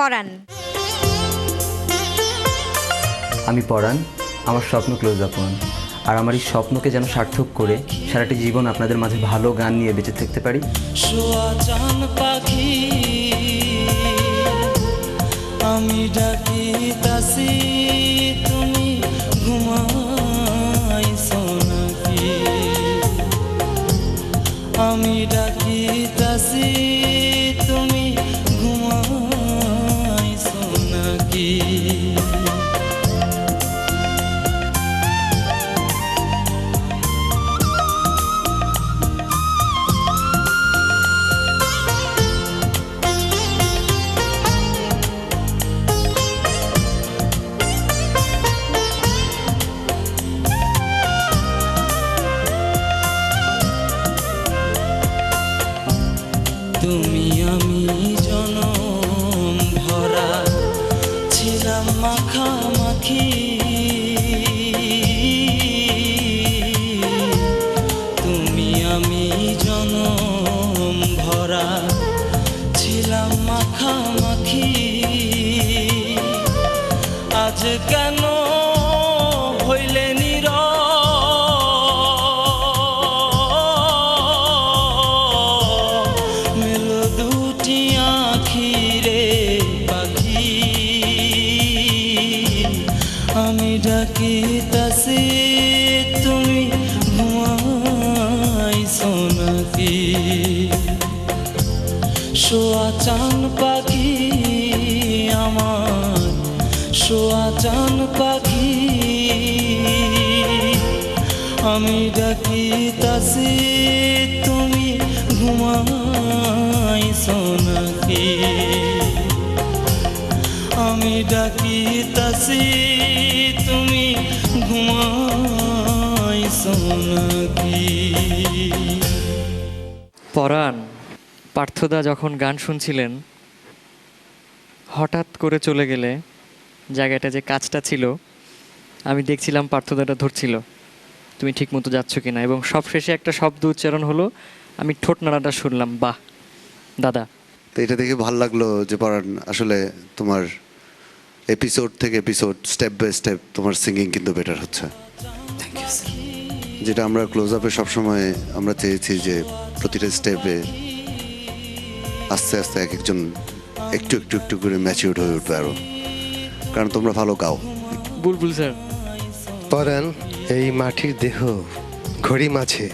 পরাণ আমি পড়ান আমার স্বপ্ন ক্লোজ আপ ওয়ান আর আমার এই স্বপ্নকে যেন সার্থক করে সারাটি জীবন আপনাদের মাঝে ভালো গান নিয়ে বেঁচে থাকতে পারি। আমি ডাকি তাসি তুমি ঘুমাইছো নাকি আমি ডাকি তাসি জনম ভরা ছিলাম মাখামাখি তুমি আমি জনম ভরা আমি ডাকি তাসি তুমি ঘুমাইছো নাকি শোয়া চান পাখি আমার শোয়া চান পাখি আমি ডাকি তাসি তুমি ঘুমাইছো নাকি আমি ডাকি তাসি পরাণ পার্থদা যখন গান শুনছিলেন হঠাৎ করে চলে গেলে জায়গাটা যে কাজটা ছিল আমি দেখছিলাম পার্থদাটা ধরছিল। তুমি ঠিক মতো যাচ্ছ কিনা? এবং সবশেষে একটা শব্দ উচ্চারণ হলো আমি ঠোঁট নাড়াটা শুনলাম বাহ দাদা। তো এটা দেখে ভালো লাগল যে পরান আসলে তোমার এপিসোড থেকে এপিসোড স্টেপ বাই স্টেপ তোমার সিঙ্গিং কিন্তু বেটার হচ্ছে। থ্যাংক ইউ স্যার যেটা আমরা ক্লোজ আপে সবসময় আমরা চেয়েছি যে প্রতিটা স্টেপে আস্তে আস্তে এক একজন একটু একটু একটু করে ম্যাচিউর হয়ে উঠবে আরও। কারণ তোমরা ভালো গাও। বুলবুল স্যার। পরাণ এই মাটির দেহ ঘড়ি মাঝে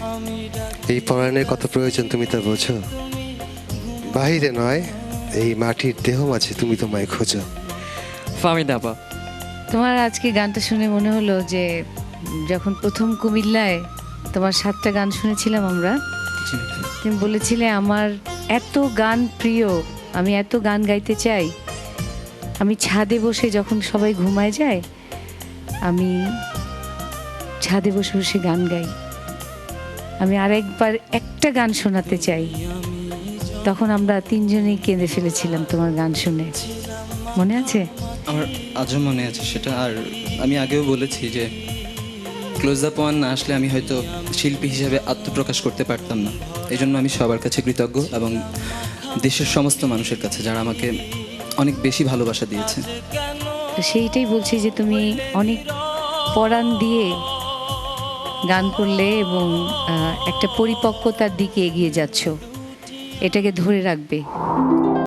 এই পরাণের কত প্রয়োজন তুমি তা বোঝো? বাহিরে নয় এই মাটির দেহ মাঝে তুমি তোমায় খোঁজো। আপা। তোমার আজকে গানটা শুনে মনে হলো যে যখন প্রথম কুমিল্লায় তোমার সাতটা গান শুনেছিলাম আমরা, তুমি বলেছিলে, আমার এত গান প্রিয়, আমি এত গান গাইতে চাই। আমি ছাদে বসে যখন সবাই ঘুমায় যায়, আমি ছাদে বসে বসে গান গাই। আমি আরেকবার একটা গান শোনাতে চাই। তখন আমরা তিনজনেই কেঁদে ফেলেছিলাম তোমার গান শুনে। মনে আছে? আমার আজও মনে আছে সেটা, আর আমি আগেও বলেছি যে ক্লোজ আপ ওয়ান না আসলে আমি হয়তো শিল্পী হিসেবে আত্মপ্রকাশ করতে পারতাম না। এই জন্য আমি সবার কাছে কৃতজ্ঞ এবং দেশের সমস্ত মানুষের কাছে, যারা আমাকে অনেক বেশি ভালোবাসা দিয়েছে। তো সেইটাই বলছি যে তুমি অনেক পরাণ দিয়ে গান করলে এবং একটা পরিপক্কতার দিকে এগিয়ে যাচ্ছ। এটাকে ধরে রাখবে।